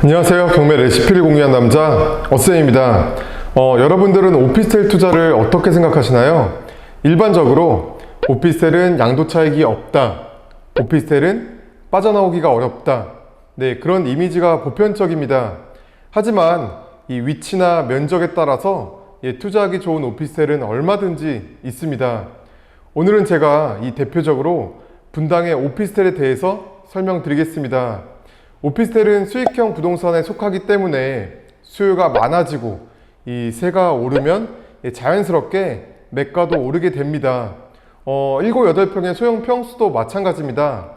안녕하세요. 경매 레시피를 공유한 남자 어쌤입니다. 어, 여러분들은 오피스텔 투자를 어떻게 생각하시나요? 일반적으로 오피스텔은 양도 차익이 없다. 오피스텔은 빠져나오기가 어렵다. 네, 그런 이미지가 보편적입니다. 하지만 이 위치나 면적에 따라서 예, 투자하기 좋은 오피스텔은 얼마든지 있습니다. 오늘은 제가 이 대표적으로 분당의 오피스텔에 대해서 설명드리겠습니다. 오피스텔은 수익형 부동산에 속하기 때문에 수요가 많아지고 이 세가 오르면 예, 자연스럽게 매가도 오르게 됩니다. 어, 7, 8평의 소형 평수도 마찬가지입니다.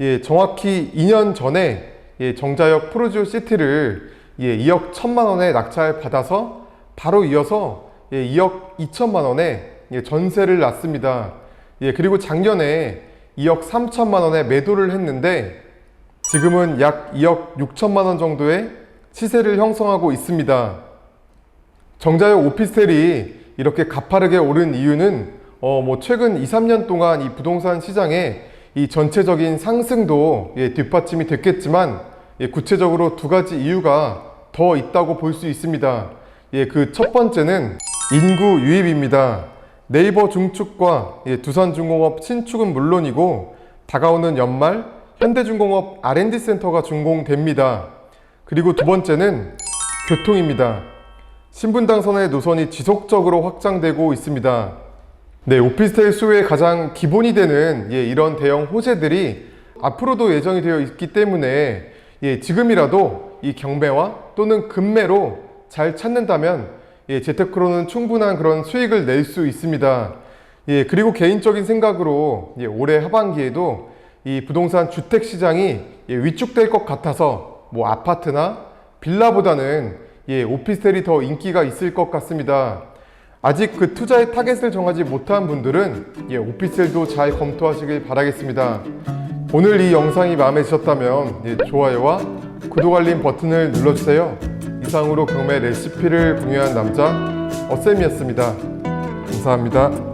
예, 정확히 2년 전에 예, 정자역 프로지오 시티를 예, 2억 1천만 원에 낙찰 받아서 바로 이어서 예, 2억 2천만 원에 예, 전세를 놨습니다. 예, 그리고 작년에 2억 3천만 원에 매도를 했는데 지금은 약 2억 6천만 원 정도의 시세를 형성하고 있습니다. 정자역 오피스텔이 이렇게 가파르게 오른 이유는 어, 뭐 최근 2, 3년 동안 이 부동산 시장의 이 전체적인 상승도 예, 뒷받침이 됐겠지만 예, 구체적으로 두 가지 이유가 더 있다고 볼 수 있습니다. 예, 그 첫 번째는 인구 유입입니다. 네이버 중축과 예, 두산중공업 신축은 물론이고 다가오는 연말 현대중공업 R&D 센터가 준공됩니다. 그리고 두 번째는 교통입니다. 신분당 선의 노선이 지속적으로 확장되고 있습니다. 네, 오피스텔 수요의 가장 기본이 되는 예, 이런 대형 호재들이 앞으로도 예정이 되어 있기 때문에 예, 지금이라도 이 경매와 또는 금매로 잘 찾는다면 예, 재테크로는 충분한 그런 수익을 낼 수 있습니다. 예, 그리고 개인적인 생각으로 예, 올해 하반기에도 이 부동산 주택 시장이 예, 위축될 것 같아서 뭐 아파트나 빌라보다는 예, 오피스텔이 더 인기가 있을 것 같습니다. 아직 그 투자의 타겟을 정하지 못한 분들은 예, 오피스텔도 잘 검토하시길 바라겠습니다. 오늘 이 영상이 마음에 드셨다면 예, 좋아요와 구독 알림 버튼을 눌러주세요. 이상으로 경매 레시피를 공유한 남자 어쌤이었습니다. 감사합니다.